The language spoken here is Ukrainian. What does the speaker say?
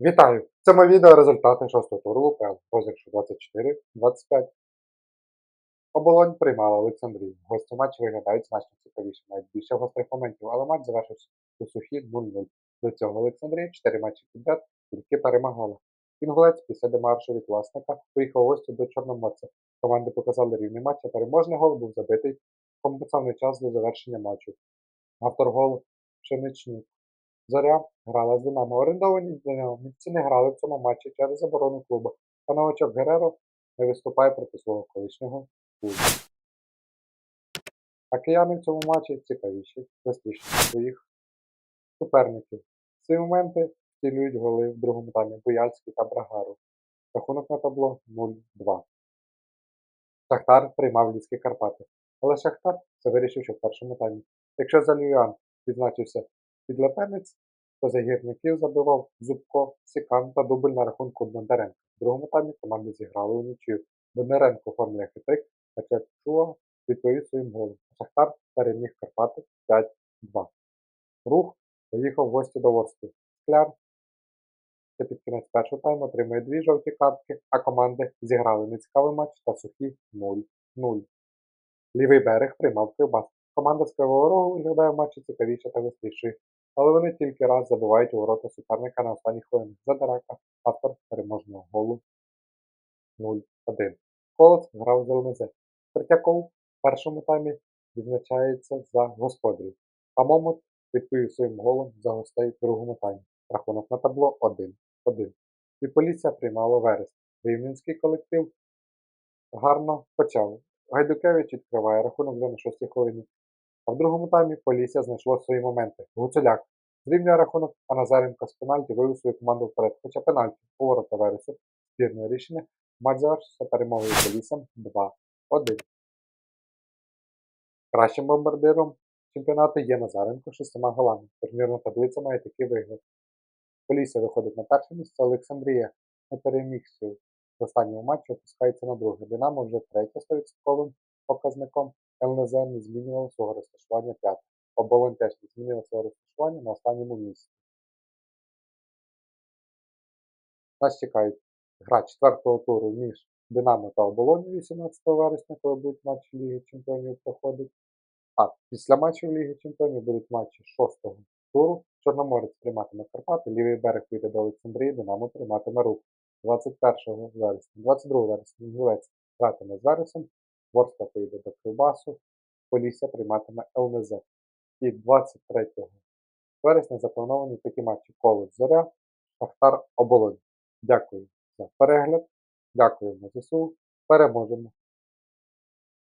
Вітаю! В цьому відео результати шостого туру УПЛ, розіграшу 24-25. Оболонь приймала Олександрію. Гості матчу виглядають значно цікавіше, навіть більше гострих моментів, але матч завершився у сухі 0-0. До цього Олександрія 4 матчі підряд тільки перемагала. Інгулець після демаршу від власника поїхав у гості до Чорноморця. Команди показали рівний матч, а переможний гол був забитий в компенсований час до завершення матчу. Автор голу Пшеничник. Зоря грала з Динамо. Орендовані динамівці не грали в цьому матчі через заборону клубу, а новачок Гереро не виступає проти свого колишнього клубу. А кияни в цьому матчі цікавіші, простіші своїх суперників. Ці моменти втілюють голи в другому таймі Буяльський та Брагару. Рахунок на табло 0-2. Шахтар приймав Львівські Карпати. Але Шахтар це вирішив, що в першому таймі. Якщо Залюян відзначився підлепенець, то за гірників забивав Зубко, Сікан та дубль на рахунку Бондаренка. В другому таймі команди зіграли у нічию. Бондаренко оформлює хитрик, а Чачуа відповів своїм голом. Шахтар переміг Карпати 5-2. Рух поїхав в гості до Ворску. Скляр ще під кінець першого тайму отримує дві жовті картки, а команди зіграли нецікавий матч та сухі 0-0. Лівий берег приймав Кривбас. Команда з Кривого Рогу виглядає в матчі цікавіше та гострішою, але вони тільки раз забивають у ворота суперника на останній хвилині. Задарака, автор переможного голу 0-1. Колос грав за ЛНЗ. Третьяков в першому таймі відзначається за господарів, а Момот відповів своїм голом за гостей в другому таймі. Рахунок на табло 1-1. І поліція приймала верес. Рівненський колектив гарно почав. Гайдукевич відкриває рахунок вже на 6 хвилині. А в другому таймі Полісся знайшло свої моменти. Гуцуляк зрівнює рахунок, а Назаренко з пенальті вивів свою команду вперед. Хоча пенальті у ворота Вересу. Спірне рішення. Матч завершився перемогою Поліссям 2-1. Кращим бомбардиром чемпіонату є Назаренко з шістьма голами. Турнірна таблиця має такий вигляд. Полісся виходить на перше місце, Олександрія не перемігся в останньому матчі, опускається на друге. Динамо вже третє 100% показником. ЛНЗ не змінював свого розташування п'яте. Оболонь теж не змінила свого розташування на останньому місці. Нас чекають гра четвертого туру між Динамо та Оболонью 18 вересня, коли будуть матчі Ліги Чемпіонів проходить. А після матчів Ліги Чемпіонів будуть матчі шостого туру. Чорноморець прийматиме Карпати, лівий берег піде до Олександрії, Динамо прийматиме рух. 21 вересня, 22 вересня Інгулець гратиме з Вересом, Ворска поїде до Кривбасу, Полісся прийматиме ЛНЗ. І 23 вересня заплановані такі матчі коло Зоря, Шахтар Оболонь. Дякую за перегляд, дякуємо ЗСУ, переможемо!